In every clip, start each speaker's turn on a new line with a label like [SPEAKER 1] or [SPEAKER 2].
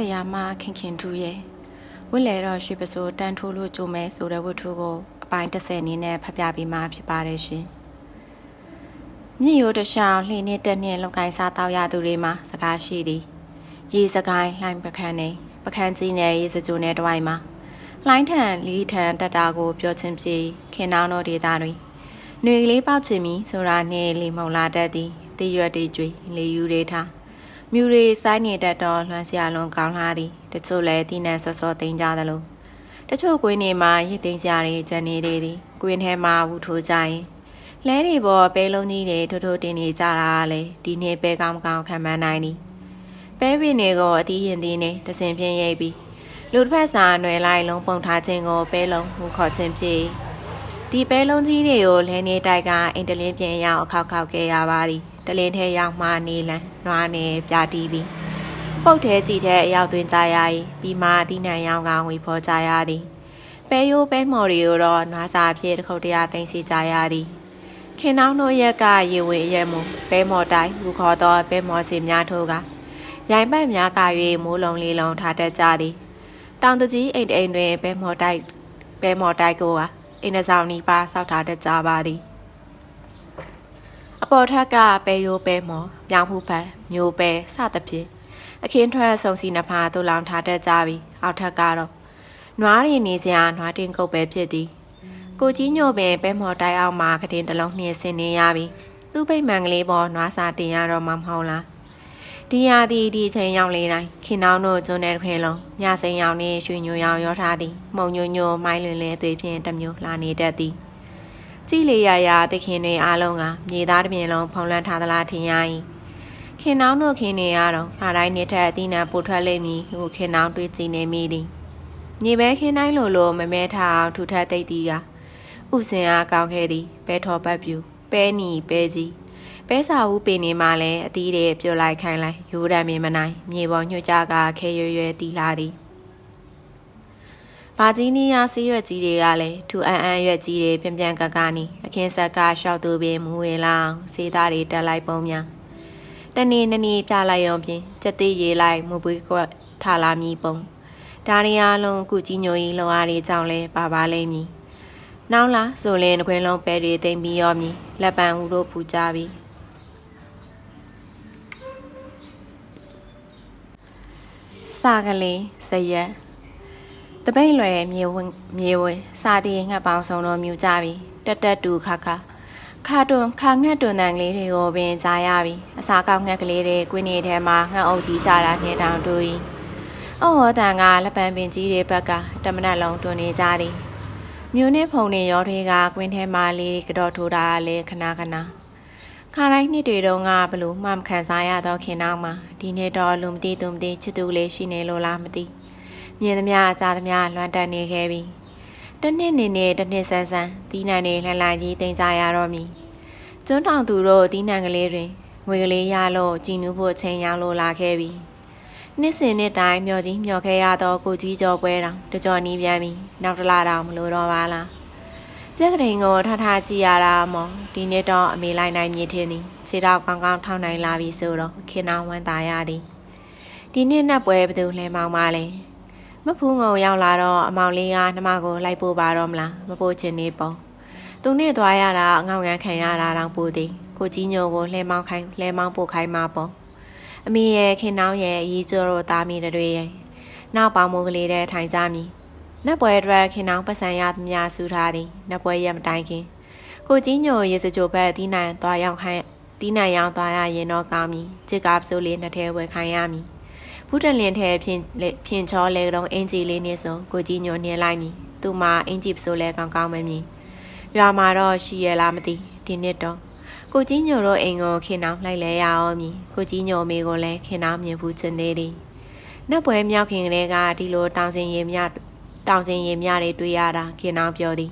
[SPEAKER 1] ဆက်ရမခင်ခင်ထူရဲ့ဝစ်လေတော့ရွှေပစိုးတန်ထိုးလို့ကြိုမဲဆိုတဲ့ဝတ္ထုကိုအပိုင်း30နည်းနဲ့ဖတ်ပြပေးမှာဖြစ်ပါတယ်ရှင်မြင့်ရိုးတရှောင်းလှိနေတက်နှင့်လုံကိုင်းစားတောက်ရသူတွေမှာစကားရှိသည်ရေစကိုင်းလှိုင်းပခန်းနေပခန်းကြီးနယ်ရေစကြိုနယ်တဝိုင်းမှာလှိုင်းထန်လီထန်တက်တာကိုပြောချင်းပြေခင်နောင်းတို့ဒေတာတွင်ຫນွေကလေးပေါက်ချင်မီဆိုတာနှင့်လီမုံလာတတ်သည်တရွက်တွေကျွေလေယူတွေထား မြူတွေစိုင်းနေတတ်တော့လွှမ်းစရာလုံးကောင်းလာသည်တချို့လည်းတီးနှံဆော့ဆော့သိမ်းကြသလိုတချို့ကွင်းနေမှာရစ်သိမ်းစရာတွေကျန်နေသေးသည်ကွင်းထဲမှာဝူထိုးကြရင်လဲတွေပေါ်ပဲလုံးကြီးတွေထိုးထိုးတင်နေကြတာလေဒီနေ့ပဲကောင်းကောင်းခံမှန်းနိုင်သည်ပဲပင်တွေကိုအတီးရင်သေးနေတစင်ဖြင်းရိပ်ပြီးလူတစ်ဖက်စာຫນွယ်လိုက်လုံးပုံထားခြင်းကိုပဲလုံးဟူခေါ်ခြင်းဖြစ်ဒီပဲလုံးကြီးတွေကိုလဲနေတိုက်ကအိမ်တလင်းပြင်ရောက်အခောက်ခောက်ခဲ့ရပါသည် တလင်းထဲရောက်မှနေလန်နွားနေပြတီးပြီးပုတ်သေးကြည့်တဲ့အရောက်သွင်းကြရ၏ပြီးမှဒီနံရောင်ကဝေဖော်ကြရသည်ပဲရိုးပဲမော်တွေကိုတော့နွားစာဖြစ်တစ်ခုတည်းသိမ့်စီကြရသည်ခင်နှောင်းတို့ရက်ကရေဝင်ရဲမှုပဲမော်တိုင်းဘူခေါ်သောပဲမော်စီများထိုးကရိုင်ပတ်များက၍မိုးလုံးလေးလုံးထားတတ်ကြသည်တောင်တကြီးအိမ်အိမ်တွင်ပဲမော်တိုက်ပဲမော်တိုက်ကိုကအင်းဆောင်နီးပါဆောက်ထားတတ်ကြပါသည် အပေါ်ထက်ကပဲရိုးပဲမော်ပြောင်းမှုဖက်မျိုးပဲစသဖြင့်အခင်းထွက်ဆုံစီနှဖာတူလောင်ထားတတ်ကြပြီအောက်ထက်ကတော့နွားရီနေစရာနွားတင်ကုတ်ပဲဖြစ်သည်ကိုကြီးညို့ပင်ပဲမော်တိုက်အောင်မှာကတင်တလုံးနှင်းဆင်းနေရပြီသူ့ပိတ်မှန်ကလေးပေါ်နွားစာတင်ရတော့မှမဟုတ်လားဒီရာဒီဒီချိန်ရောက်လေတိုင်းခင်နောင်းတို့ကျွန်းတဲ့ခွင်လုံးညစိန်ရောင်နဲ့ရွှေညိုရောင်ရောထားသည်မှုံညိုညိုမိုင်းလွင်လဲသွေးဖြင့်တစ်မျိုးလာနေတတ်သည် ကြည်လေရရာတခင်တွေအားလုံးကမြေသားတစ်ပြင်လုံးဖုံးလွှမ်းထားသလားထင်ရ၏ခင်နောင်းတို့ခင်နေရတော့ခါတိုင်းနေထက်အသီးနှံပိုထွက်လိမ့်မည်ဟုခင်နောင်းတွေးကြည့်နေမိသည်ညီပဲခင်တိုင်းလိုလိုမမဲထားအောင်ထူထပ်သိပ်သည်ကဥစင်အားကောင်းခဲ့သည်ပဲထော်ပတ်ပြူပဲနီပဲစီပဲစာဦးပင်နေမှလည်းအသီးတွေပြုတ်လိုက်ခိုင်းလိုက်ရိုးတံမြင်မနိုင်မြေပေါ်ညှို့ကြကခဲရွရွတီလာသည် ဘာကြီးနီးယားဆေးရွက်ကြီးတွေကလည်းထူအန်အန်ရွက်ကြီးတွေပြန်ပြန်ကကနီအခင်းဆက်ကရှောက်သူပင်မူဝေလောင်ဆေးသားတွေတက်လိုက်ပုံများတနေ့နနေ့ပြလိုက်ရုံဖြင့်စက်သေးရေးလိုက်မူပွေးကွက်ထလာမီပုံဒါရီအားလုံးကုကြီးညိုကြီးလောအားတွေကြောင့်လဲပါပါလိမ့်မည်နောက်လာဆိုလင်းတစ်ခွင်းလုံးပဲတွေသိမ့်ပြီးရောမည်လက်ပံဦးတို့ဖူကြပြီစာကလေးဇရက် တပိတ်လွယ်မြေဝင်မြေဝင်စာတီငှက်ပေါင်းစုံတော့မြူကြပြီတက်တက်တူခါခါခါတွန်ခါငှက်တွန်တန်ကလေးတွေကိုပင်ကြားရပြီအစာကောက်ငှက်ကလေးတွေကွင်းနေထဲမှာငှက်အုပ်ကြီးကြတာနဲ့တောင်တူ၏အော်ဟောတန်ကလက်ပံပင်ကြီးတွေဘက်ကတမနက်လုံးတွန်နေကြသည်မြို့နဲ့ဖုန်နေရောတွေကကွင်းထဲမှာလေးကတော့ထိုးတာလည်းခဏခဏခါတိုင်းနှစ်တွေတုန်းကဘလို့မှမခံစားရတော့ခင်နောက်မှာဒီနေ့တော့လူမသိသူမသိချစ်သူလေးရှိနေလို့လားမသိ မြင်သမျှကြားသမျှလွမ်းတက်နေခဲ့ပြီတနှစ်နေနေတနှစ်ဆန်းဆန်းတီးနှံနေလှန်လှန်ကြီးတင်ကြရတော့မည်ကျွန်းတောင်သူတို့တီးနှံကလေးတွင်ငွေကလေးရလို့ကြည်နူးဖို့ချိန်ရောက်လို့လာခဲ့ပြီနှစ်စဉ်နှစ်တိုင်းမျောကြီးမျောခဲ့ရသောကိုကြီးကျော်ပွဲတောင်တကြော်နီးပြန်ပြီနောက်တလားတောင်မလို့တော့ပါလားပြက်ကလေးကိုထထကြည့်ရတာမော်ဒီနေ့တော့အမေလိုက်နိုင်မြည်ထင်းသည်ခြေတော့ကောင်းကောင်းထောင်းနိုင်လာပြီဆိုတော့ခင်အောင်ဝမ်းသာရသည်ဒီနေ့နတ်ပွဲဘသူလဲမောင်ပါလဲ မဖူးငုံရောက်လာတော့အမောင်လေးကနှမကိုလိုက်ပို့ပါတော့မလားမပို့ချင်နေပေါ့သူနဲ့သွားရတာအငေါငန်းခံရတာတောင်ပို့သည်ကိုကြီးညိုကိုလှဲမောင်းခိုင်းလှဲမောင်းပို့ခိုင်းမှာပေါ့အမေရဲ့ခင်နှောင်းရဲ့အကြီးကျော်တို့သားမိတွေရဲ့နောက်ပေါင်းမိုးကလေးတဲ့ထိုင်ကြမည်နတ်ပွဲအတွက်ခင်နှောင်းပတ်စံရသမျှဆူထားသည်နတ်ပွဲရမတိုင်ခင်ကိုကြီးညိုရေစကြိုဘက်တီးနိုင်သွားရောက်ခိုင်းတီးနိုင်ရောက်သွားရရင်တော့ကောင်းမည်ချစ်ကားပစိုးလေးနှစ်ထဲဝယ်ခိုင်းရမည် ဖူးတလင်ထဲဖြင်ဖြင်ချောလေတော့အင်ဂျီလေးနဲ့ဆိုကိုကြီးညိုနှင်းလိုက်မည်သူမအင်ဂျီပစိုးလဲကောင်းကောင်းမမြင်ရွာမှာတော့ရှိရလားမသိဒီနှစ်တော့ကိုကြီးညိုတို့အိမ်ကိုခင်အောင်လိုက်လဲရအောင်မည်ကိုကြီးညိုမေကိုလည်းခင်အောင်မြင်ဘူးချင်သေးသည်နတ်ပွဲမြောက်ခင်ကလေးကဒီလိုတောင်စင်ရင်မြတောင်စင်ရင်မြတွေတွေ့ရတာခင်အောင်ပြောသည်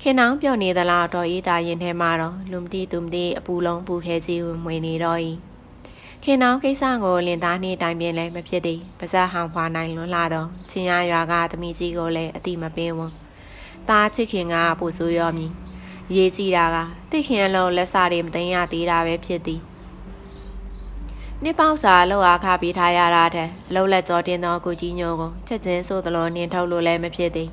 [SPEAKER 1] ခင်အောင်ပြောနေသလားတော့အေးတာရင်ထဲမှာတော့လူမတိသူမတိအပူလုံးပူခဲကြီးဝင်ဝင်နေတော့၏ ခင်အောင်ကိစ္စကိုလင်သားနှင့်တိုင်ပင်လည်းမဖြစ်သည်ပါဇက်ဟောင်ဖွာနိုင်လွန်းလာတော့ချင်းရရွာကသမီးကြီးကိုလည်းအတိမပင်းဝန်သားချစ်ခင်ကပူဆိုးရောမည်ရေးကြည့်တာကတိခင်အလုံးလက်စာတွေမသိရသေးတာပဲဖြစ်သည်နှစ်ပေါက်စာလောက်အားခပေးထားရတာတဲ့အလုံးလက်ကြောတင်းသောကိုကြီးညိုကိုချက်ချင်းဆိုသလိုနင်းထုတ်လို့လည်းမဖြစ်သေး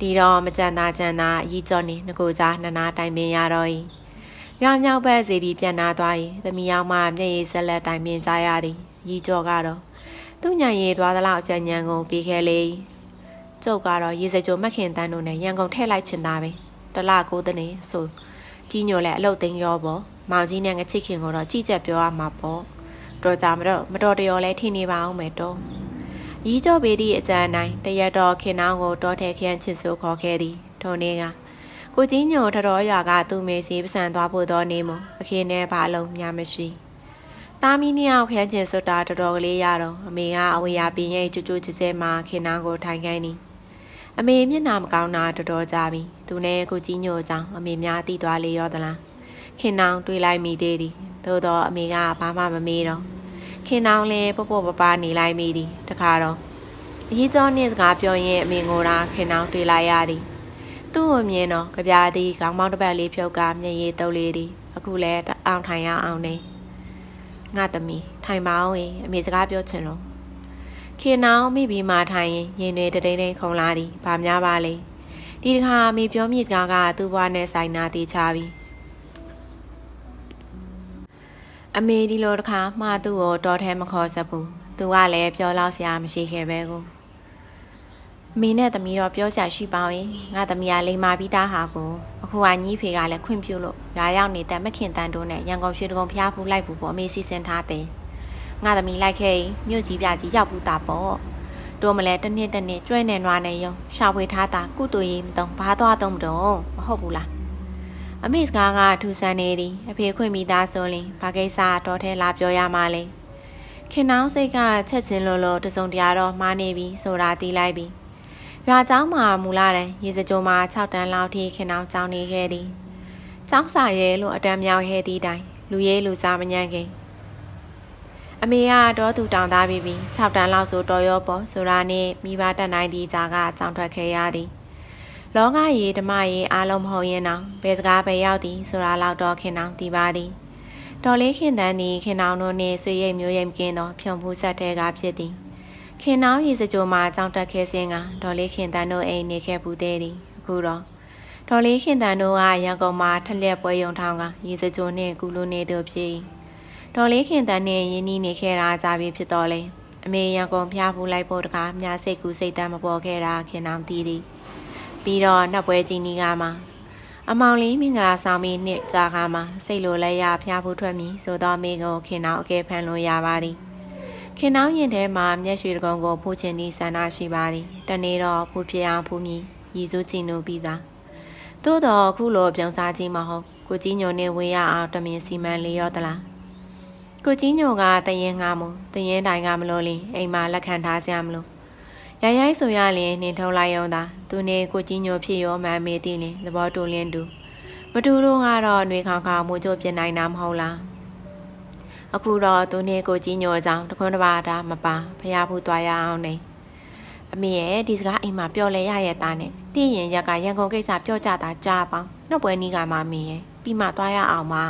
[SPEAKER 1] ဒီတော့မကြံသာကြံသာအကြီးကျော်နေငကိုကြားနနာတိုင်ပင်ရတော့၏ မြောင်မြောက်ဘက်စီဒီပြန်နာသွား၏သမီးယောက်မှမျက်ရည်ဆက်လက်တိုင်ပင်ကြရသည်ရီကျော်ကတော့သူ့ညံရည်သွားသလောက်အကြံဉာဏ်ကိုပြီးခဲ့လေကျုပ်ကတော့ရေစကြိုမခင်တန်းတို့နဲ့ရန်ကုန်ထဲလိုက်ချင်တာပဲတလကိုတနေဆိုကြီးညိုလည်းအလုတ်သိမ်းရောပေါ့မောင်ကြီးနဲ့ငချစ်ခင်ကိုတော့ကြည့်ချက်ပြောရမှာပေါ့တော်ကြမတော့မတော်တရော်လဲထင်နေပါအောင်မယ်တော့ရီကျော်ပေသည့်အကြံတိုင်းတရက်တော်ခင်နောင်းကိုတောထဲခရမ်းချစ်ဆိုခေါ်ခဲ့သည်ထုံနေက ကိုကြီးညိုထတော်ရွာကသူ့မေစီပစံသွားဖို့သောနေမအခင်းနဲ့ဘာလုံးများမရှိသားမီးနှစ်ယောက်ခရမ်းချင်စွတ်တာတော်တော်ကလေးရတော့အမေကအဝေးရပင်ရဲ့ကြွကြွချစ်ချဲမှာခင်နောင်းကိုထိုင်ခိုင်းသည်အမေမျက်နှာမကောင်းတာတော်တော်ကြာပြီသူနဲ့ကိုကြီးညိုကြောင့်အမေများတီးသွားလေရောသလားခင်နောင်တွေးလိုက်မိသေးသည်သို့တော့အမေကဘာမှမမေးတော့ခင်နောင်လည်းပေါ့ပေါ့ပပနေလိုက်မိသည်တခါတော့အကြီးကျော်နှင့်စကားပြောရင်အမေငိုတာခင်နောင်တွေးလိုက်ရသည် သူ့ကိုမြင်တော့ကြပြားသည်ခေါင်းမောင်းတစ်ပတ်လေးဖြုတ်ကမျက်ရည်တုပ်လေးသည်အခုလည်းအောင်ထိုင်ရအောင်နေငါတမီထိုင်ပါအောင်အမေစကားပြောချင်လို့ခင်နောင်မိပြီးမှထိုင်ရင်ရင်တွေတတိန်တိန်ခုံလာသည်ဗာများပါလေဒီတခါမိပြောမိစကားကသူ့ဘွားနဲ့ဆိုင်နာတီချပြီအမေဒီလိုတခါမှသူ့ကိုတော်ထဲမခေါ်စဘူးသူကလည်းပြောလောက်စရာမရှိခဲ့ပဲကို မင်းနဲ့သမီးတော့ပြောချရှိပါရင်ငါသမီးကလိမ်မာပြီးသားဟာကိုအခုကညီးဖေကလည်းခွင့်ပြုလို့ရွာရောက်နေတဲ့မခင်တန်တို့နဲ့ရန်ကုန်ရွှေတကုံဖျားဖူးလိုက်ဘူးပေါ့အမေစီစဉ်ထားတယ်ငါသမီးလိုက်ခဲ့မြို့ကြီးပြကြီးရောက်ဘူးတာပေါ့တို့မလဲတနေ့တနေ့ကျွဲနေနွားနေရုံရှာဖွေထားတာကုတူရီမတုံဘာသွားတော့မတုံမဟုတ်ဘူးလားအမေစကားကထူဆန်းနေသည်အဖေခွင့်မိသားဆိုရင်ဘာကိစ္စတော့ထဲလာပြောရမှလဲခင်နောင်းစိတ်ကချက်ချင်းလိုလိုတစုံတရာတော့မှားနေပြီဆိုတာသိလိုက်ပြီ ရွာเจ้าမှာမူလာတယ်ရေစကြိုမှာ6တန်းလောက်ထိခင်နောင်းကြောင်းနေခဲ့သည်เจ้าစာရဲလို့အတန်းမြောက်ခဲ့သည့်တိုင်လူရဲလူစားမညံ့ခင်အမေကတော့သူတောင်သားပြီးပြီး6တန်းလောက်ဆိုတော်ရောပေါ်ဆိုတာနဲ့မိဘတက်နိုင်သည့်ကြာကကြောင်ထွက်ခဲ့ရသည်လောကကြီးဓမ္မကြီးအားလုံးမဟုတ်ရင်တော့ဘယ်စကားပဲရောက်သည်ဆိုတာလောက်တော့ခင်အောင်ဒီပါသည်တော်လေးခင်တန်းသည်ခင်အောင်တို့နှင့်ဆွေရိတ်မျိုးရိတ်ကင်းသောဖြုံဖူးဆက်တဲ့ကဖြစ်သည် ခင်အောင်ရေစကြိုမှာကြောင်တက်ခဲစင်းကတော်လေးခင်တန်းတို့အိမ်နေခဲ့ဘူးသေးသည်အခုတော့တော်လေးခင်တန်းတို့ကရန်ကုန်မှာထက်လက်ပွဲယုံထောင်းကရေစကြိုနှင့်ကူလူနေသူဖြစ်တော်လေးခင်တန်းနှင့်ရင်းနှီးနေခဲ့တာကြပြီဖြစ်တော်လဲအမေရန်ကုန်ဖျားဖူးလိုက်ဖို့တကားမြားစိတ်ကူစိတ်တမ်းမပေါ်ခဲ့တာခင်အောင်တည်သည်ပြီးတော့နှက်ပွဲကြီးနီးကမှာအမောင်လေးမင်္ဂလာဆောင်ပြီးနှစ်ကြာခါမှာစိတ်လိုလဲရဖျားဖူးထွက်မည်ဆိုတော့မိကိုခင်နောက်အကဲဖန်လို့ရပါသည် ခင်နောက်ရင်ထဲမှာမျက်ရွှေတကုံကိုဖူးချင်သည့်ဆန္ဒရှိပါသည်တနေ့တော့ဖူးဖြစ်အောင်ဖူးမည်ရည်စိုးကြည့်လို့ပြီးသားသို့တော့ခုလိုပြောင်းစားခြင်းမဟုတ်ကိုကြီးညိုနဲ့ဝေးရအောင်တမင်စီမံလေးရောသလားကိုကြီးညိုကတရင်ငါမတရင်တိုင်ကမလို့လင်းအိမ်မှာလက်ခံထားစရာမလို့ရိုင်ရိုက်ဆိုရလင်နှင်ထုံးလိုက်ရုံသာသူနေကိုကြီးညိုဖြစ်ရောမှန်မေးသိလင်သဘောတူလင်းတူမတူတော့ကတော့နှွေခေါင်ခေါင်မိုးချိုးပြနိုင်တာမဟုတ်လား အခုတော့သူနေကိုကြီးညိုကြောင့်တခွန်းတစ်ပါးတာမပါဖျားဖူးသွားရအောင်နေအမေရဲ့ဒီစကားအိမ်မှာပြောလဲရရဲ့သားနဲ့တည်ရင်ရက်ကရန်ကုန်ကိစ္စပြောကြတာကြားပေါင်းနောက်ပွဲနီးကမှမင်းရဲ့ပြီးမှသွားရအောင်ပါ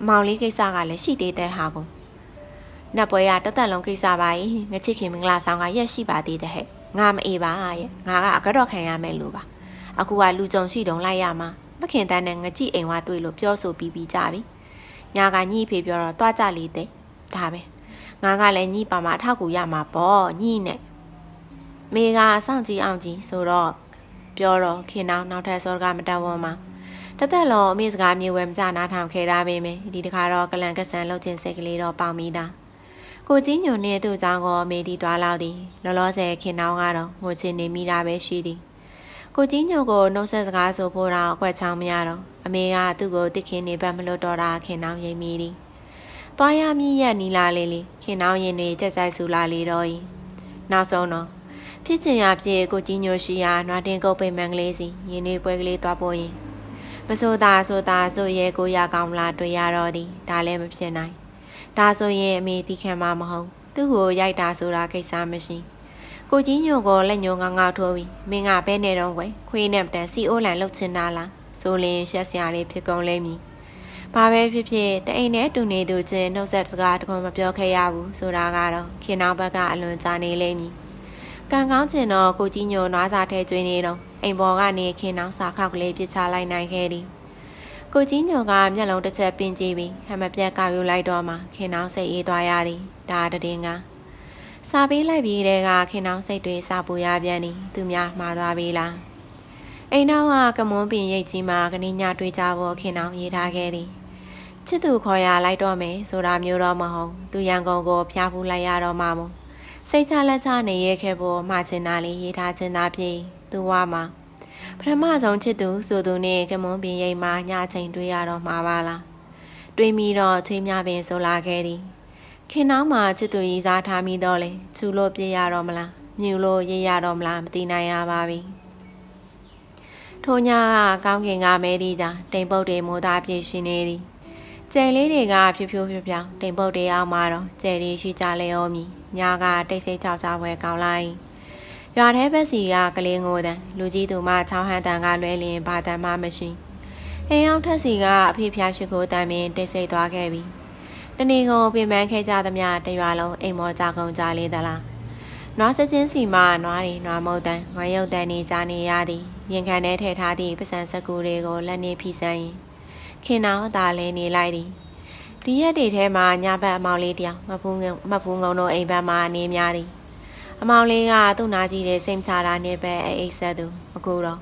[SPEAKER 1] အမောင်လေးကိစ္စကလည်းရှိသေးတဲ့ဟာကိုနတ်ပွဲရတသက်လုံးကိစ္စပါ ਈ ငချစ်ခင်မင်္ဂလာဆောင်ကရက်ရှိပါသေးတဲ့ဟဲ့ငါမအေးပါရဲ့ငါကအကတော့ခံရမယ်လို့ပါအခုကလူကြုံရှိတုံလိုက်ရမှာမခင်တန်းနဲ့ငကြည့်အိမ်ဝတွေ့လို့ပြောဆိုပြီးပြီးကြပြီ ညာကညှိဖေပြောတော့တွားကြလေတဲ့ဒါပဲငါကလည်းညှိပါမှာအထောက်ကူရမှာပေါ့ညှိနဲ့မေကစောင့်ကြည့်အောင်ကြည့်ဆိုတော့ပြောတော့ခင်နောင်နောက်ထပ်စောကမတက်ဝန်းမှာတသက်လုံးအမေစကားမြေဝဲမကြနားထောင်ခဲ့တာပဲမယ်ဒီတခါတော့ကလန်ကဆန်လှုပ်ခြင်းစိတ်ကလေးတော့ပေါင်မိတာကိုကြီးညွန်နဲ့သူ့ကြောင့်ကိုမေဒီတွားလောက်သည်လောလောဆယ်ခင်နောင်းကတော့ငိုချင်နေမိတာပဲရှိသည် ကိုကြီးညိုကိုနှုတ်ဆက်စကားဆိုဖို့တော့အကွက်ချောင်းမရတော့အမေကသူ့ကိုတစ်ခင်နေပတ်မလို့တော့တာခင်နောင်းရိပ်မိသည်။သွားရမည်ရက်နီလာလေးလေးခင်နောင်းရင်တွေကြက်ကြိုက်ဆူလာလေတော့၏နောက်ဆုံးတော့ဖြစ်ချင်ရဖြစ်ကိုကြီးညိုရှိရာနွားတင်ကုတ်ပိန်မန်ကလေးစီရင်းနေပွဲကလေးသွားဖို့ရင်မဆိုတာဆိုတာဆိုရဲကိုရကောင်းလားတွေ့ရတော့သည်ဒါလည်းမဖြစ်နိုင်ဒါဆိုရင်အမေတီခံမှာမဟုတ်သူ့ကိုရိုက်တာဆိုတာကိစ္စမရှိ ကိုကြီးညိုကိုလက်ညိုငေါငေါထိုးပြီးမင်းကဘဲနေတော့ကွယ်ခွေးနဲ့တန်စီအိုးလန်လှုပ်ချင်တာလားဆိုလင်းရှက်စရာလေးဖြစ်ကုန်လိမ့်မည်မဘာပဲဖြစ်ဖြစ်တအိမ်နဲ့တူနေသူချင်းနှုတ်ဆက်စကားတခုမပြောခဲ့ရဘူးဆိုတာကတော့ခင်နောက်ဘက်ကအလွန်ကြာနေလိမ့်မည်ကံကောင်းချင်တော့ကိုကြီးညိုနွားစာထဲကျွေးနေတော့အိမ်ပေါ်ကနေခင်နောက်စာခောက်ကလေးပြစ်ချလိုက်နိုင်ခဲ့သည်ကိုကြီးညိုကမျက်လုံးတစ်ချက်ပင်ကြည့်ပြီးဟမပြတ်ကောက်ယူလိုက်တော့မှခင်နောက်စိတ်အေးသွားရသည်ဒါတည်ငါ စာပေးလိုက်ပြီးတဲ့ကခင်နောက်စိတ်တွေစာပူရပြန်သည်သူများမှားသွားပြီလားအိမ်နောက်ကကမွန်းပင်ရိတ်ကြီးမှာကနေညတွေးကြဖို့ခင်နောက်ရေးထားခဲ့သည်ချစ်သူခေါ်ရလိုက်တော့မယ်ဆိုတာမျိုးတော့မဟုတ်သူရန်ကုန်ကိုဖျားဖူးလိုက်ရတော့မှမို့စိတ်ချလက်ချနေရခဲ့ဖို့မှာချင်တာလေးရေးထားချင်တာဖြစ်သူဝါမှာပထမဆုံးချစ်သူဆိုသူနဲ့ကမွန်ပင်ရိပ်မှာညချိန်တွေ့ရတော့မှာပါလားတွေးမိတော့ထွေးမြပင်ဆိုလာခဲ့သည် ခင်နှောင်းမှာချစ်သူရေးစားထားမိတော့လေချူလို့ပြရတော့မလားမြူလို့ရေးရတော့မလားမသိနိုင်ရပါပြီထိုညကကောင်းကင်ကမဲဒီကြတိမ်ပုတ်တွေမိုးသားပြည့်ရှင်နေသည်ကျယ်လေးတွေကဖြူဖြူဖြူဖြောင်းတိမ်ပုတ်တွေအောင်မှာတော့ကျယ်လေးရှိကြလေအောင်မီညာကတိတ်ဆိတ်ချောက်ချောက်ဝဲကောင်းလိုက်ရွာထဲဘက်စီကကလေးငိုတန်လူကြီးသူမချောင်းဟန်တန်ကလွဲလင်ဘာတန်မှမရှိအိမ်အောင်ထက်စီကအဖေဖျားရှိခိုးတန်ပင်တိတ်ဆိတ်သွားခဲ့ပြီ တနေ့ကုန်ပြင်ပန်းခဲ့ကြသမျှတရွာလုံးအိမ်မောကြကုန်ကြလေသလားနွားစချင်းစီမှနွားရီနွားမုတ်တန်ဝမ်းရုပ်တန်နေကြနေရသည်ရင်ခံထဲထည့်ထားသည့်ပစံစကူတွေကိုလက်နေဖိစမ်းရင်ခင်နောင်အသာလဲနေလိုက်သည်ဒီရက်တွေထဲမှာညဘက်အမောင်လေးတယောက်မဖူးငမဖူးငုံတို့အိမ်ဘက်မှာနေများသည်အမောင်လေးကသူ့နာကြီးတဲ့စိတ်ချတာနဲ့ပဲအိတ်ဆက်သူအခုတော့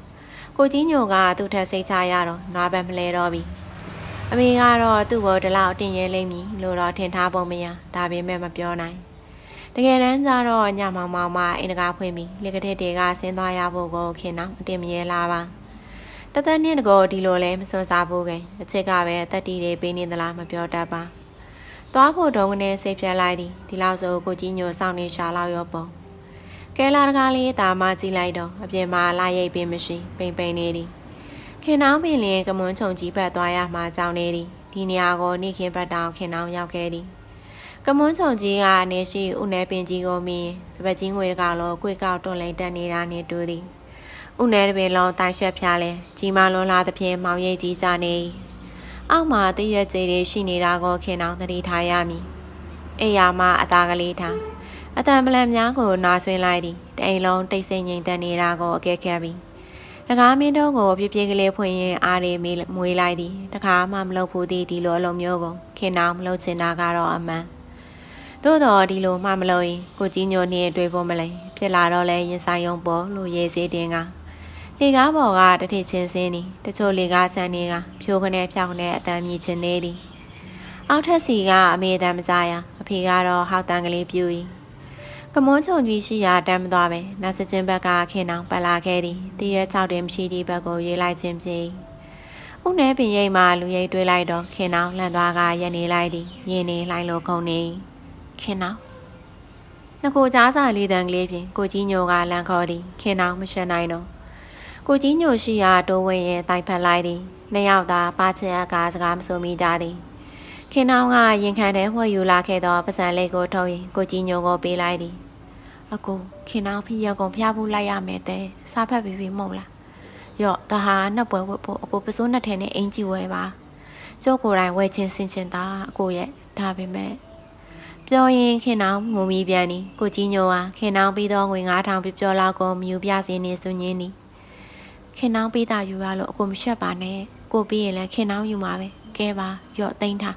[SPEAKER 1] ကိုကြီးညိုကသူ့ထက်စိတ်ချရတော့နွားဘက်မလဲတော့ပြီ အမေကတော့သူ့ကိုဒီလောက်တင်ရဲလိမ့်မည်လို့တော့ထင်ထားပုံမရဒါပေမဲ့မပြောနိုင်တကယ်တမ်းကျတော့ညမောင်မောင်မအင်တကာဖွင့်ပြီးလက်ကတဲ့တွေကဆင်းသွားရဖို့ကိုခင်တော့အတင်မရဲလာပါတသက်နဲ့တကောဒီလိုလဲမစွန်စားဘူးခင်အချစ်ကပဲတက်တီတွေပေးနေသလားမပြောတတ်ပါသွားဖို့တုံးကနေစိတ်ပြက်လိုက်သည်ဒီလောက်ဆိုကိုကြီးညိုစောင့်နေရှာလောက်ရောပေါ့ကဲလာတကားလေးတာမကြည့်လိုက်တော့အပြင်မှာလာရိပ်ပင်မရှိ ပိန်ပိန်နေသည် ခင်နှောင်းပင်လင်ကမွန်းချုံကြီးဘက်သွားရမှကြောင်းနေသည်ဒီနေရာကိုနေခင်ဘက်တောင်ခင်နှောင်းရောက်ခဲ့သည်ကမွန်းချုံကြီးကနေရှိဦးနယ်ပင်ကြီးကိုမြင်စပက်ကြီးငွေတကောင်လောကွေကောက်တွန်လိန်တက်နေတာနေတူသည်ဥနယ်တပင်လုံးတိုင်ရွှက်ဖျားလဲကြီးမလွန်လာသဖြင့်မောင်ရိပ်ကြီးကြနေအောက်မှာတရွက်ကြေးတွေရှိနေတာကိုခင်အောင်သတိထားရမည်အိယာမအသားကလေးထားအတန်ပလန်များကိုနာဆွင်းလိုက်သည်တိမ်လုံးတိတ်ဆိတ်ငြိမ်သက်နေတာကိုအကဲခတ်ပြီး တကားမင်းတို့ကိုပြပြကလေးဖွင့်ရင်အားတွေမေးမွေးလိုက်သည်တခါမှမလုပ်ဘူးသည်ဒီလိုအလုံးမျိုးကိုခင်အောင်မလုပ်ချင်တာကတော့အမှန်သို့တော်ဒီလိုမှမလို့ရင်ကိုကြီးညိုနေတွေ့ဖို့မလဲဖြစ်လာတော့လဲရင်ဆိုင်ရုံပေါ်လို့ရေးစေးတင်ကလေကားပေါ်ကတထစ်ချင်းစင်းသည်တချို့လေကားဆန်တွေကဖြိုးခနဲ့ဖြောက်နဲ့အတန်မြည်ချင်းနေသည်အောက်ထက်စီကအမေတမ်းမကြရအဖေကတော့ဟောက်တန်ကလေးပြူ၏ ကမွန်းချုံကြီးရှိရာတမ်းမသွားပဲနတ်စချင်းဘက်ကခင်အောင်ပတ်လာခဲ့သည်တရွက်၆တင်မရှိသည့်ဘက်ကိုရေးလိုက်ခြင်းဖြစ်ဥနဲပင်ရိပ်မှလူရိပ်တွေးလိုက်တော့ခင်အောင်လန့်သွားကရက်နေလိုက်သည်ရင်းနေလှိုင်းလိုခုန်နေခင်အောင်ငကိုကြားစာလေးတန်ကလေးဖြင့်ကိုကြီးညိုကလန့်ခေါ်သည်ခင်အောင်မရှက်နိုင်တော့ကိုကြီးညိုရှိရာတိုးဝင်းရင်တိုင်ဖက်လိုက်သည်နှစ်ယောက်သာပါချင်အကားစကားမဆိုမိကြသည် ခင်နောင်ကရင်ခံတဲ့ဝှက်ယူလာခဲ့သောပစံလေးကိုထုတ်ရင်ကိုကြီးညိုကိုပေးလိုက်သည်အကိုခင်နောင်ဖိရကုန်ဖျားဖို့လိုက်ရမယ်တဲ့စားဖက်ပြီးပြီမဟုတ်လားရော့တဟာနှစ်ပွဲဝတ်ဖို့အကိုပစိုးနှစ်ထဲနဲ့အင်ကြီးဝဲပါကျုပ်ကိုယ်တိုင်ဝဲချင်းစင်ချင်းသားအကိုရဲ့ဒါပေမဲ့ပြောရင်ခင်နောင်ငုံမီပြန်သည်ကိုကြီးညိုဟာခင်နောင်ပြီးတော့ငွေ9000ပြပြောလောက်ကိုမြူပြစင်းနေစွညင်းသည်ခင်နှောင်းပေးတာယူရလို့အကိုမရှက်ပါနဲ့ကိုပြီးရင်လည်းခင်နှောင်းယူမှာပဲကဲပါရော့သိမ့်ထား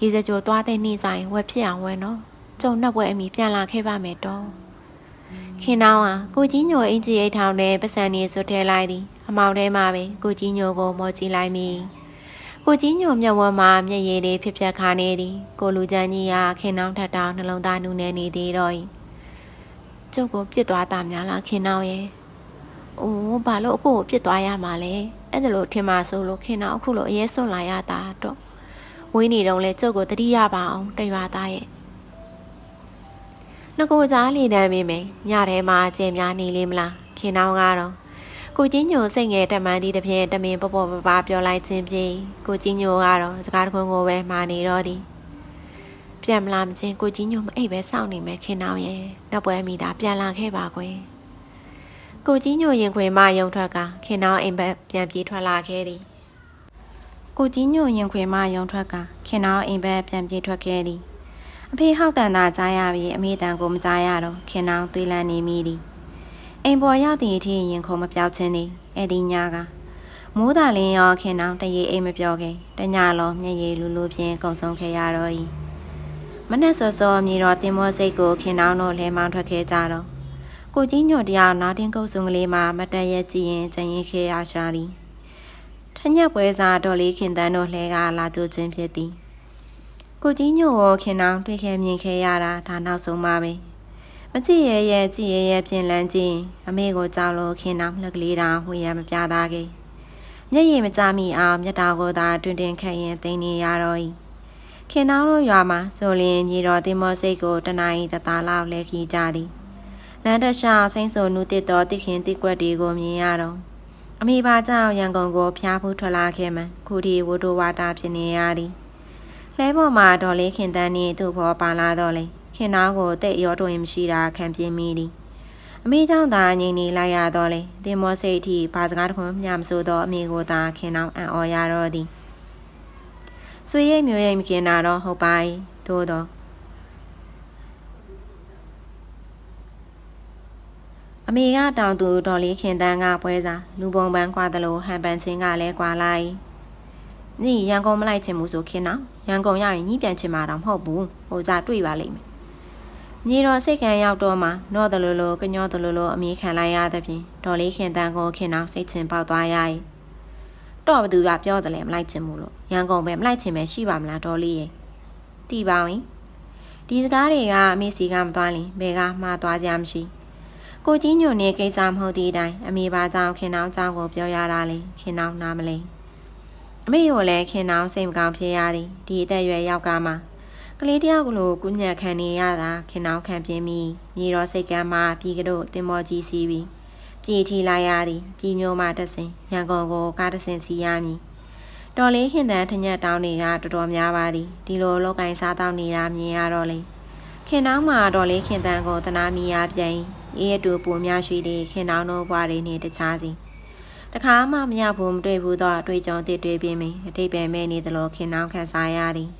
[SPEAKER 1] ရေစကြိုသွားတဲ့နေ့ဆိုင်ဝက်ဖြစ်အောင်ဝဲနော်ကျုံနှက်ပွဲအမိပြန်လာခဲ့ပါမယ်တော့ခင်နှောင်းဟာကိုကြီးညိုအင်ကြီးအိတ်ထောင်နဲ့ပစံနေဆွထဲလိုက်သည်အမောင်ထဲမှာပဲကိုကြီးညိုကိုမော်ကြည့်လိုက်မိကိုကြီးညိုမျက်ဝန်းမှာမျက်ရည်တွေဖြစ်ဖြက်ခါနေသည်ကိုလူချမ်းကြီးဟာခင်နှောင်းထက်တောင်နှလုံးသားနူနေနေသေးတော့၏ကျုပ်ကိုပြစ်သွားတာများလားခင်နှောင်းရဲ့။အိုးဘာလို့အခုကိုပြစ်သွားရမှာလဲ။အဲ့ဒါလို့ထင်ပါဆိုလို့ခင်တော့အခုလိုအရေးစွန့်လာရတာတော့။ ဝင်းနေတော့လဲကျုပ်ကိုတတိယပါအောင်တရွာသားရဲ့။ငကိုကြားလေတန်းမိမယ်။ညထဲမှာကျင်များနေလေမလား။ခင်တော့ကတော့ကိုကြီးညိုစိတ်ငယ်တမန်ဒီတဖြင့်တမင်ပပပပပြောလိုက်ခြင်းဖြင့်ကိုကြီးညိုကတော့စကားတခွန်းကိုပဲမှာနေတော့သည်။ပြန်မလာမချင်းကိုကြီးညိုမအိပ်ပဲစောင့်နေမယ်ခင်တော့ရဲ့။နောက်ပွဲမိတာပြန်လာခဲ့ပါကွယ်။ကိုကြီးညိုရင်ခွင်မယုံထွက်ကခင်နှောင်းအိမ်ဘက်ပြန်ပြေးထွက်လာခဲ့သည် ကိုကြီးညိုရင်ခွေမှယုံထွက်ကခင်တော်အိမ်ဘက်ပြန်ပြေးထွက်ခဲ့သည်အဖေဟောက်တန်သာကြားရပြီးအမေတန်ကိုမကြားရတော့ခင်တော်သွေးလန်းနေမိသည်အိမ်ပေါ်ရောက်သည့်အထိရင်ခုံမပြောက်ချင်းသည်အဲ့ဒီညကမိုးသာလင်းရောခင်တော်တရေအိမ်မပြောခဲ့တညလုံးမျက်ရည်လူလူဖြင့်ကုံဆုံးခဲ့ရတော့၏မနဲ့စောစောမြေတော်တင်မောစိတ်ကိုခင်တော်တို့လဲမောင်းထွက်ခဲ့ကြတော့ကိုကြီးညိုတယောက်နာတင်းကုတ်စုံကလေးမှာမတည့်ရကြည့်ရင်ကျင်ရင်ခေရရှာသည် ထညက်ပွဲစားတော်လေးခင်တန်းတို့လှဲကလာကြခြင်းဖြစ်သည်ကိုကြီးညိုကိုခင်နောင်တွေ့ခဲ့မြင်ခဲ့ရတာဒါနောက်ဆုံးပါပဲမကြည့်ရရဲ့ကြည့်ရရဲ့ပြင်လန်းချင်းအမေကိုကြောက်လို့ခင်နောင်လက်ကလေးတောင်ဝှေရမပြသားခဲ့မျက်ရည်မကြမိအောင်မျက်တောင်ကိုသာတွင်တွင်ခတ်ရင်သိနေရတော့၏ခင်နောင်တို့ရွာမှာဆိုလျင်မြေတော်တင်မောစိတ်ကိုတနာရီတသားလောက်လဲခီကြသည်လမ်းတခြားစိမ့်ဆိုနူတစ်တော်တိခင်တိကွက်တွေကိုမြင်ရတော့ အမိပါကြောင့်ရန်ကုန်ကိုဖျားဖူးထွက်လာခဲ့မှခုဒီဝတိုဝါတာဖြစ်နေရသည်လဲပေါ်မှာဒေါ်လေးခင်တန်းနေသူ့ဘောပါလာတော့လေခင်နာကိုတဲ့ရောတွင်မရှိတာခံပြင်းမိသည်အမေကြောင့်သာငြိမ်နေလိုက်ရတော့လေတင်မောစိတ်ထိဘာစကားတခွန်းမျှမဆိုတော့အမေကိုသာခင်နောင်အံ့ဩရတော့သည်ဆွေရိတ်မျိုးရိတ်မခင်တာတော့ဟုတ်ပါ යි သို့တော့ အမေကတောင်သူဒေါ်လေးခင်တန်းကပွဲစားလူပုံပန်းကွာတယ်လို့ဟန်ပန်ချင်းကလည်းကွာလိုက်ညီရန်ကုန်မလိုက်ချင်ဘူးဆိုခင်နော်ရန်ကုန်ရရင်ညီပြန်ချင်မှာတော့မဟုတ်ဘူးဟိုစားတွေ့ပါလိမ့်မယ်ညီတော်စိတ်ခံရောက်တော့မှနော့တလူလိုကညော့တလူလိုအမေခံလိုက်ရသဖြင့်ဒေါ်လေးခင်တန်းကိုခင်နော်စိတ်ချင်ပေါက်သွားရ၏တော့ဘသူကပြောတယ်လေမလိုက်ချင်ဘူးလို့ရန်ကုန်ပဲမလိုက်ချင်ပဲရှိပါမလားဒေါ်လေးရဲ့တီးပါဝင်ဒီစကားတွေကအမေစီကမသွားရင်ဘယ်ကမှားသွားကြမရှိဘူး ကိုကြီးညွန့်နေကိစ္စမဟုတ်သည့်အတိုင်းအမေပါကြောင့်ခင်နောင်ကြောင့်ကိုပြောရတာလေခင်နောင်နားမလဲအမေကိုလည်းခင်နောင်စိတ်မကောင်းဖြစ်ရသည်ဒီအသက်ရွယ်ရောက်ကမှကလေးတယောက်ကလိုကုညက်ခံနေရတာခင်နောင်ခံပြင်းပြီးမြေတော်စိတ်ကမ်းမှပြည်ကတို့တင်မောကြီးစီးပြီးပြည်ထီလာရသည်ပြည်မျိုးမှတဆင်ရန်ကုန်ကိုကားတဆင်စီရမည်တော်လေးခင်တန်းထညက်တောင်းတွေကတော်တော်များပါသည်ဒီလိုလောက်ကင်စားတောင်းနေတာမြင်ရတော့လေခင်နောင်မှာတော်လေးခင်တန်းကိုတနာမီယာပြန် အေးရတူပူများရှိသည့်ခင်နောင်တို့ဘွားတွေနှင့်တခြားစီတခါမှမရဘူးမတွေ့ဘူးသောအတွေ့အကြုံတစ်တွေ့ပြင်းပြီးအတိတ်ပဲမဲ့နေသလိုခင်နောင်ခံစားရသည်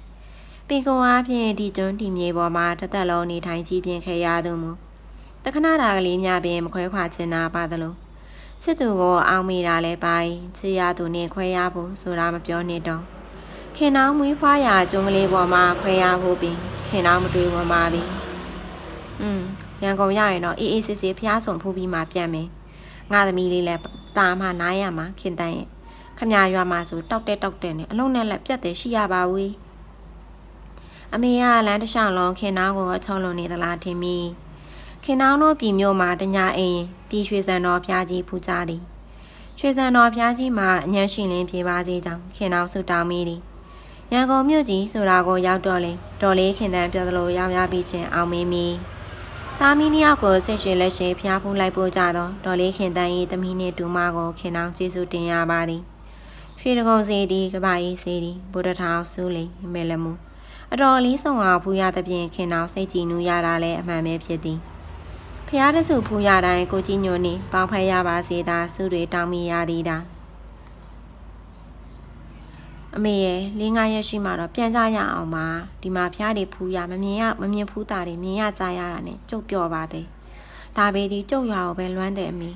[SPEAKER 1] ပင်ကိုအားဖြင့်ဒီကျွန်းဒီမြေပေါ်မှာတသက်လုံးနေထိုင်ကြည့်ပြင်ခဲ့ရသူမူတခဏတာကလေးများပင်မခွဲခွာချင်တာပါသလိုချစ်သူကိုအောင်းမိတာလဲပိုင်းချစ်ရသူနဲ့ခွဲရဖို့ဆိုတာမပြောနေတော့ခင်နောင်မွေးဖွားရာကျွန်းကလေးပေါ်မှာခွဲရဖို့ပင်ခင်နောင်မတွေ့ဝင်ပါပြီอืม ရန်ကုန်ရရင်တော့အေးအေးဆေးဆေးဖျားဆုံဖူးပြီးမှပြန်မယ်ငါသမီးလေးလည်းตาမှနားရမှာခင်တန်းရဲ့ခမရွာမှာဆိုတောက်တဲ့တောက်တဲ့နဲ့အလုံးနဲ့လက်ပြတ်တယ်ရှိရပါဝေးအမေကလမ်းတစ်လျှောက်လုံးခင်နောင်းကိုအချုံလုံးနေသလားထင်မိခင်နောင်းတို့ပြည်မြို့မှာတညာအိမ်ပြည်ရွှေစံတော်ဖျားကြီးဖူးကြသည်ရွှေစံတော်ဖျားကြီးမှာအညံရှင်လင်းပြေပါစေကြောင်းခင်နောင်းဆုတောင်းမိသည်ရန်ကုန်မြို့ကြီးဆိုတာကိုရောက်တော့လေတော်လေးခင်တန်းပြောသလိုရောက်ရပြီးချင်းအောင်မင်းမီ သားမီးနှစ်ယောက်ကိုဆင်ရှင်လက်ရှိဖျားဖူးလိုက်ပို့ကြသောဒေါ်လေးခင်တန်း၏သမီးနှင့်ဒူမကိုခင်အောင်ကျေးဇူးတင်ရပါသည်ရွှေတကုံစီဒီကပအေးစီဒီဗုဒ္ဓထောင်ဆူလီမဲလမှုအတော်လေးဆောင်အောင်ဖူးရသဖြင့်ခင်အောင်စိတ်ကြည်နူးရတာလည်းအမှန်ပဲဖြစ်သည်ဖျားတဆူဖူးရတိုင်းကိုကြီးညိုနေပေါင်းဖက်ရပါစေသာစုတွေတောင်းမိရသည်တာ အမေရဲ့လေးငါရက်ရှိမှတော့ပြန်ကြရအောင်ပါဒီမှာဖျားတွေဖူးရမမြင်ရမမြင်ဖူးတာတွေမြင်ရကြရတာနဲ့ကြုတ်ပြော့ပါတယ်ဒါပေဒီကြုတ်ရွာကိုပဲလွမ်းတယ်အမေ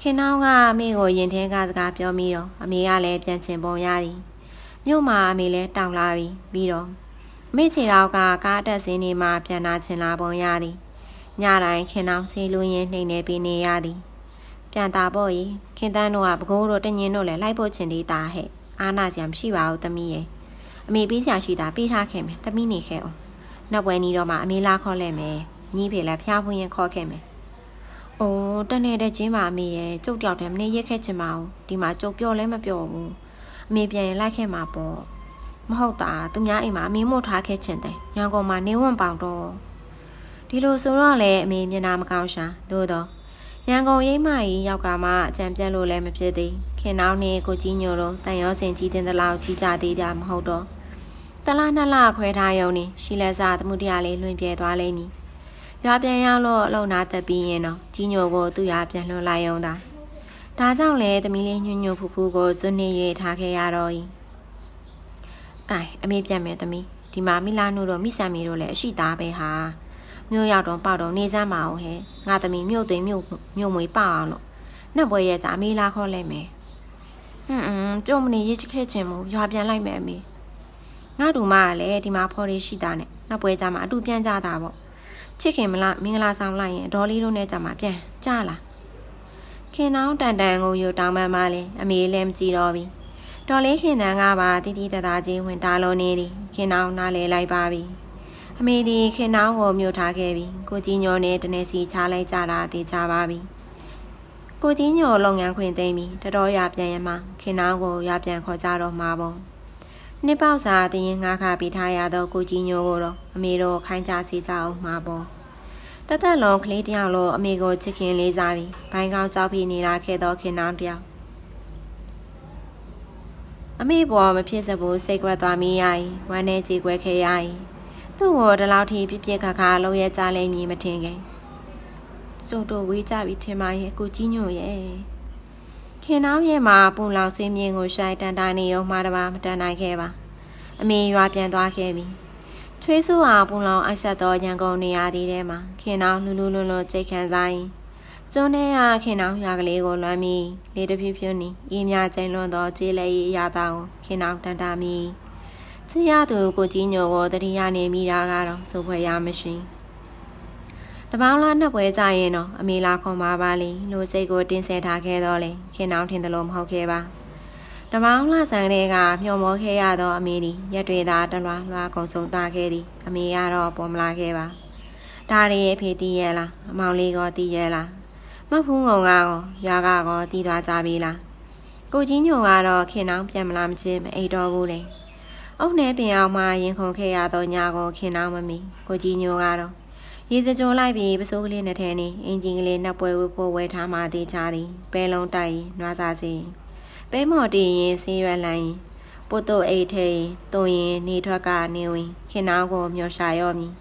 [SPEAKER 1] ခင်နောင်းကအမေကိုရင်ထဲကစကားပြောမိတော့အမေကလည်းပြန်ချင်ပုံရသည်မြို့မှာအမေလည်းတောင်းလာပြီပြီးတော့မိချေတော့ကကားတက်စင်းနေမှပြန်လာချင်လာပုံရသည်ညတိုင်းခင်နောင်းဆေးလူရင်းနှိမ့်နေပြီးနေရသည်ပြန်တာပေါ့ကြီးခင်တန်းတို့ကပကိုးတို့တညင်းတို့လည်းလိုက်ဖို့ချင်သေးတာဟဲ့ အားနာစရာမရှိပါဘူးသမီးရဲ့အမေပြီးစရာရှိတာပြီးထားခဲ့မယ်သမီးနေခဲ့အောင်နောက်ပွဲနီးတော့မှအမေလာခေါ်လဲမယ်ညီဖေလည်းဖျားဖွင့်ရင်ခေါ်ခဲ့မယ်အိုးတနေ့တည်းချင်းပါအမေရဲ့ကျုပ်တယောက်တည်းမနေရက်ခဲ့ချင်ပါဘူးဒီမှာကျုပ်ပြောလဲမပြောဘူးအမေပြန်ရင်လိုက်ခဲ့မှာပေါ့မဟုတ်တာသူများအိမ်မှာအမေမို့ထားခဲ့ချင်တယ်ရန်ကုန်မှာနေဝံပေါင်တော့ဒီလိုဆိုတော့လေအမေမျက်နှာမကောင်းရှာသို့တော့ရန်ကုန်ရိပ်မကြီးရောက်ကမှအကြံပြတ်လို့လည်းမဖြစ်သေး ခင်နောင်းနဲ့ကိုကြီးညိုတို့တန်ရောစင်ကြီးတင်တဲ့လောက်ကြီးကြသေးတာမဟုတ်တော့တလားနှစ်လခွဲထားရုံနဲ့ရှီလက်စာသမှုတရားလေးလွင်ပြဲသွားလိမ့်မည်ရွာပြန်ရောက်လို့အလုံနာတက်ပြီးရင်တော့ကြီးညိုကိုသူ့ရွာပြန်လွှတ်လိုက်ရုံသာဒါကြောင့်လေသမီးလေးညွညွဖူဖူကိုစွနေရထားခဲ့ရတော့၏ကဲအမေပြန်မယ်သမီးဒီမှာမိလာနုတို့မိဆန်မီတို့လည်းအရှိသားပဲဟာမြို့ရောက်တော့ပေါတော့နေစမ်းပါအောင်ဟဲ့ငါသမီးမြို့သွင်းမြို့မြို့မွေပအောင်လို့နှက်ပွဲရဲ့ကြာအမေလာခေါ်လိုက်မယ် ဟွန်းအင်းကြုံမနေရေးချခဲ့ချင်မို့ရွာပြန်လိုက်မယ်အမေငါတို့မကလည်းဒီမှာဖော်ရရှိတာနဲ့နှက်ပွဲကြမှာအတူပြန်ကြတာပေါ့ချစ်ခင်မလားမင်္ဂလာဆောင်လိုက်ရင်ဒေါ်လေးတို့နဲ့ကြမှာပြန်ကြလားခင်နောင်းတန်တန်ကိုယူတောင်းပန်ပါလေအမေလည်းမကြည့်တော့ဘူးတော်လေးခင်တန်ကပါတီတီတသားချင်းဝင်တာလုံးနေသည်ခင်နောင်းနားလေလိုက်ပါပြီအမေဒီခင်နောင်းကိုမြို့ထားခဲ့ပြီကိုကြီးညိုနဲ့တနေစီချလိုက်ကြတာတေချပါပြီ ကိုကြီးညိုလုပ်ငန်းခွင်သိမ်းပြီးတတော်ရပြန်ရမှခင်နောင်းကိုရပြန်ခေါ်ကြတော့မှာပေါ့နှစ်ပေါက်စာတရင်ငါးခါပြီးထားရတော့ကိုကြီးညိုကိုတော့အမေတို့ခိုင်းကြစီကြအောင်မှာပေါ့တသက်လုံးကလေးတယောက်လိုအမေကိုချစ်ခင်လေးစားပြီးဘိုင်းကောင်းကြောက်ပြီးနေတာခဲ့တော့ခင်နောင်းတယောက်အမေပေါ်မဖြစ်စဘူးစိတ်ကွက်သွားမိရ၏ဝမ်းနဲ့ကြေကွက်ခဲ့ရ၏သူ့ကိုဒီလောက်ထိပြပြခါခါလုံးရဲကြလိမ့်မည်မထင်ခင် ကျုပ်တို့ဝေးကြပြီထင်ပါရဲ့ကိုကြီးညို့ရဲ့ခင်နှောင်းရဲ့မှာပူလောင်ဆွေးမြင်းကိုရှိုက်တန်တာနေရုံမှာတပါမတန်နိုင်ခဲ့ပါအမေရွာပြန်သွားခဲ့ပြီချွေးဆူအောင်ပူလောင်အိုက်ဆက်သောရန်ကုန်နေရာဒီထဲမှာခင်နှောင်းလူလူလွန်းလွန်းကြိတ်ခံစားရင်ကျွန်းထဲကခင်နှောင်းရွာကလေးကိုလွမ်းပြီးလေတဖြူဖြူနီအေးမြချိန်လွန်သောကျေးလက်၏အရာတောင်ခင်နှောင်းတန်တာမီချစ်ရသူကိုကြီးညိုကိုတတိယနေမိတာကတော့စိုးဖွဲ့ရမရှိတ ပေါင်းလားနှစ်ပွဲကြရင်တော့အမေလာခွန်ပါပါလိလူစိတ်ကိုတင်းဆဲထားခဲ့တော့လေခင်နှောင်းထင်တယ်လို့မဟုတ်ခဲ့ပါတပေါင်းလှဆန်တဲ့ကမျောမောခဲ့ရတော့အမေဒီရက်တွေသာတလွားလွားကုံဆုံးသားခဲ့သည်အမေကတော့ပေါ်မလာခဲ့ပါဒါရီရဲ့ဖေတီးရဲ့လားအမောင်လေးကောတီးရဲ့လားမဖူးငုံကောရွာကကောတီးသွားကြပြီလားကိုကြီးညိုကတော့ခင်နှောင်းပြန်မလာမချင်းမအိတ်တော့ဘူးလေအုတ်နဲ့ပင်အောင်မှရင်ခုန်ခဲ့ရတော့ညာကိုခင်နှောင်းမမီကိုကြီးညိုကတော့ ရေစကြိုလိုက်ပြီးပစိုးကလေးနဲ့ထဲနေအင်ဂျင်ကလေးနှပ်ပွဲဝဖို့ဝဲထားမှသေးချသည်ပဲလုံးတိုက်ရင်နွားစားစီပဲမော်တီရင်ဆေးရွက်လိုက်ရင်ပုတ်တို့အိတ်ထဲရင်တုံရင်နေထွက်ကနေဝင်ခင်နှောင်းကိုမျောရှာရော့မည်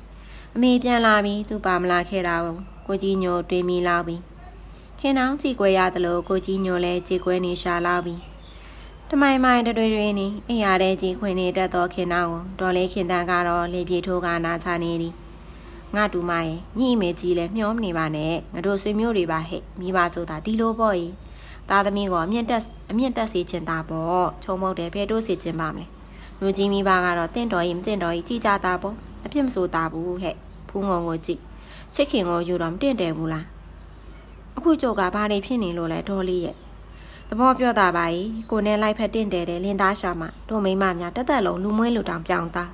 [SPEAKER 1] အမေပြန်လာပြီးသူပါမလာခဲ့တာကိုကိုကြီးညိုတွေးမိလောက်ပြီးခင်နှောင်းကြည့်ကွယ်ရတယ်လို့ကိုကြီးညိုလည်းကြည့်ကွယ်နေရှာလောက်ပြီးတမိုင်မိုင်တွေတွေနေအိမ်ရတဲ့ကြီးခွင်နေတတ်သောခင်နှောင်းကိုဒေါ်လေးခင်တန်းကတော့လေပြေထိုးကနာချနေသည် ငါတူမရဲ့ညိမေကြီးလဲမျောမနေပါနဲ့ငါတို့ဆွေမျိုးတွေပါဟဲ့မိဘဆိုတာဒီလိုပေါ့ကြီးသားသမီးကအမြင့်တက်အမြင့်တက်စေချင်တာပေါ့ချုံမုတ်တယ်ဖဲတိုးစေချင်ပါမလဲလူကြီးမိဘကတော့တင့်တော်ကြီးမတင့်တော်ကြီးကြည်ကြတာပေါ့အပြစ်မဆိုတာဘူးဟဲ့ဖူးငုံကိုကြည့်ချစ်ခင်ကိုယူတော့မတင့်တယ်ဘူးလားအခုကြိုကဘာတွေဖြစ်နေလို့လဲဒေါ်လေးရဲ့သဘောပြောတာပါ ਈ ကိုနဲ့လိုက်ဖက်တင့်တယ်တယ်လင်းသားရှာမှတို့မိမများတက်တက်လုံးလူမွေးလူတောင်ပြောင်းသား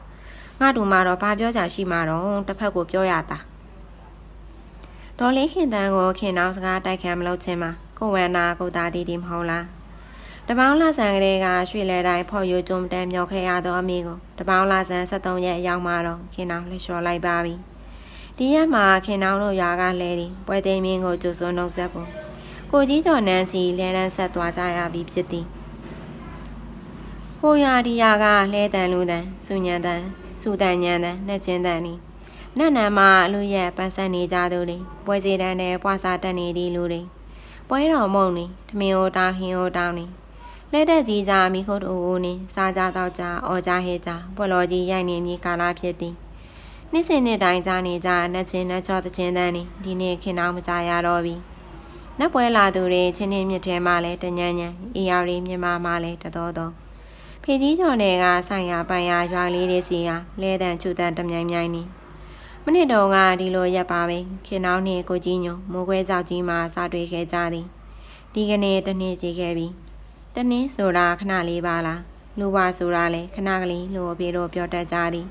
[SPEAKER 1] ငါတို့မှတော့ဘာပြောကြရှိမှတော့တစ်ဖက်ကိုပြောရတာဒေါ်လေးခင်တန်းကိုခင်နောက်စကားတိုက်ခံမလို့ချင်းမှာကိုဝန္နာကိုသားတီတီမဟုတ်လားတပေါင်းလာဆန်ကလေးကရွှေလဲတိုင်းဖော်ယူကြုံတန်းမြောက်ခဲ့ရသောအမိကိုတပေါင်းလာဆန်73ရက်ရောက်မှတော့ခင်နောက်လှလျှော်လိုက်ပါပြီဒီရက်မှာခင်နောက်တို့ရွာကလဲသည်ပွဲသိမ်းမင်းကိုကြိုစွန်းနှုတ်ဆက်ဖို့ကိုကြီးကျော်နန်းစီလဲလန်းဆက်သွားကြရပြီဖြစ်သည်ဟိုရာဒီယာကလဲတန်လူတန်စုညံတန် စူတန်ညံတန်နှက်ချင်းတန်နီနတ်နံမှာအလူရက်ပန်းဆက်နေကြသူတွေပွဲစီတန်းနဲ့ပွားစာတက်နေသည့်လူတွေပွဲတော်မုံနေထမင်းဟိုတောင်းဟင်းဟိုတောင်းနေလက်တက်ကြီးစားမိခုတ်အိုအိုနေစားကြတော့ကြအော်ကြဟဲကြပွဲတော်ကြီးရိုက်နေမြေကာလာဖြစ်သည်နေ့စဉ်နေ့တိုင်းကြားနေကြနှက်ချင်းနှက်ချောတချင်းတန်းနေဒီနေ့ခင်အောင်မကြရတော့ပြီနတ်ပွဲလာသူတွေချင်းချင်းမြစ်ထဲမှာလဲတညံညံအေယာရီမြမမှာလဲတတော်တော် ဖေကြီးကျော်နယ်ကဆိုင်ရာပိုင်ရာရွာလေးတွေစီကလဲတန်ချူတန်တမြိုင်မြိုင်နေမနစ်တုန်းကဒီလိုရက်ပါပဲခင်နောင်းနှင့်ကိုကြီးညုံမိုးခွဲစောက်ကြီးမှာစတွေ့ခဲ့ကြသည်ဒီကနေ့တနေ့ကြည့်ခဲ့ပြီတနေ့ဆိုတာခဏလေးပါလားလူပါဆိုတာလဲခဏကလေးလို့အဖေတို့ပြောတတ်ကြသည်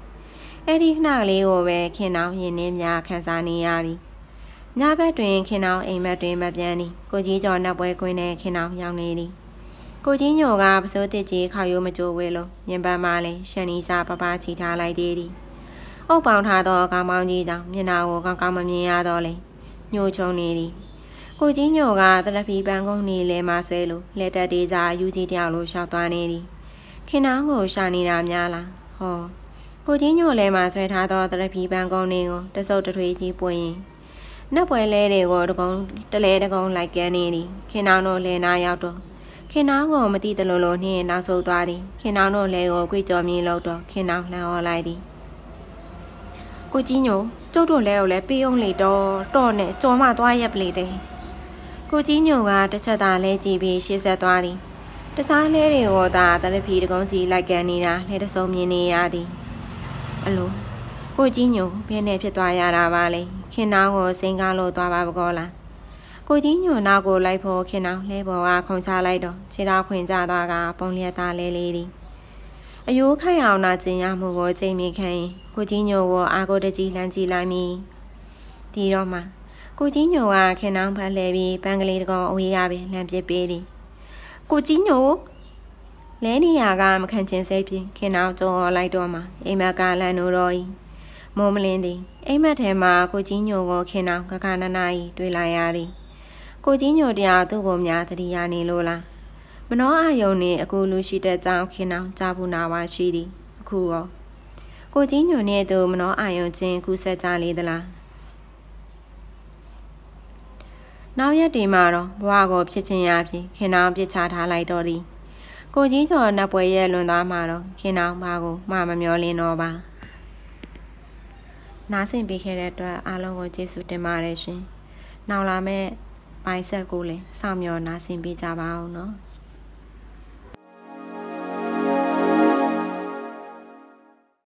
[SPEAKER 1] အဲ့ဒီခဏကလေးကိုပဲခင်နောင်းရင်နှင်းများခန်းစားနေရပြီညဘက်တွင်ခင်နောင်းအိမ်မက်တွင်မပြန်သည်ကိုကြီးကျော်နှက်ပွဲခွင်းနဲ့ခင်နောင်းရောက်နေသည် ကိုကြီးညိုကပစိုးတစ်ကြီးခေါရိုးမကြိုးဝဲလို့ညင်ပန်းမလဲရှန်နီစာပပချီထားလိုက်သေးသည်အုပ်ပေါင်းထားသောကောင်းပေါင်းကြီးတောင်မျက်နှာကိုကောင်းကောင်းမမြင်ရတော့လေညှို့ချုံနေသည်ကိုကြီးညိုကတရဖီပန်းကုန်းနေလဲမဆွဲလို့လက်တက်သေးစားယူကြီးတယောက်လိုရှောက်သွားနေသည်ခင်နောင်းကိုရှာနေတာများလားဟောကိုကြီးညိုလဲမှဆွဲထားသောတရဖီပန်းကုန်းနေကိုတဆုပ်တထွေးကြီးပွင့်ရင်နတ်ပွဲလဲတွေကိုတကုံတလဲတကုံလိုက်ကန်းနေသည်ခင်နောင်းတို့လဲနာရောက်တော့ ခင်နောင်းကိုမတိတလုံးလုံးနှင်းနောက်ဆုတ်သွားသည်ခင်နောင်းတို့လဲကိုကြွေကြော်မြည်လို့တော့ခင်နောင်းလှန်ဟော်လိုက်သည်ကိုကြီးညိုကျုပ်တို့လဲကိုလည်းပေးအောင်လေတော့တော့နဲ့ကြော်မသွားရက်ပလေတဲ့ကိုကြီးညိုကတစ်ချက်သာလဲကြည့်ပြီးရှေ့ဆက်သွားသည်တစားလဲတွေကိုသာတရဖီတကုံးစီလိုက်ကန်နေတာလဲတစုံမြင်နေရသည်အလိုကိုကြီးညိုဘယ်နဲ့ဖြစ်သွားရတာပါလဲခင်နောင်းကိုစိန်ကားလို့သွားပါပကောလား ကိုကြီးညိုနောက်ကိုလိုက်ဖို့ခင်နောင်းလဲပေါ်ကခုံချလိုက်တော့ခြေတော်ခွင်ကျသွားကပုံလျက်သားလဲလေးသည်အယိုးခိုင်အောင်နာကျင်ရမှုကိုချိန်မိခိုင်းကိုကြီးညိုကိုအာကိုတကြီးလှမ်းကြည့်လိုက်မိဒီတော့မှကိုကြီးညိုကခင်နောင်းဖက်လှဲပြီးပန်းကလေးတကောင်အဝေးရပင်လှမ်းပစ်ပေးသည်ကိုကြီးညိုလဲနေရကမခံချင်စိတ်ဖြင့်ခင်နောင်းကြုံော်လိုက်တော့မှအိမ်မက်ကလန်နိုတော့၏မိုးမလင်းသည်အိမ်မက်ထဲမှာကိုကြီးညိုကိုခင်နောင်းကကနနာ၏တွေ့လိုက်ရသည် ကိုကြီးညိုတရားသူ့ကိုများတတိယနေလို့လားမနောအာယုန်နှင့်အခုလူရှိတဲ့ကြောင့်ခင်နောင်းကြားဘူးနာပါရှိသည်အခုရောကိုကြီးညိုနဲ့သူမနောအာယုန်ချင်းကူးဆက်ကြလေသလားနောက်ရက်ဒီမှာတော့ဘဝကိုဖြစ်ချင်းရပြီခင်နောင်းပြစ်ချထားလိုက်တော့သည်ကိုကြီးကျော်နတ်ပွဲရဲ့လွန်သွားမှာတော့ခင်နောင်းဘာကိုမှမမျောလင်းတော့ပါနားဆင်ပေးခဲ့တဲ့အတွက်အားလုံးကိုကျေးဇူးတင်ပါတယ်ရှင်နောက်လာမယ့် ပိုင်းဆက်ကိုလည်းစောင့်မျှော်နားဆင်ပေးကြပါအောင်နော်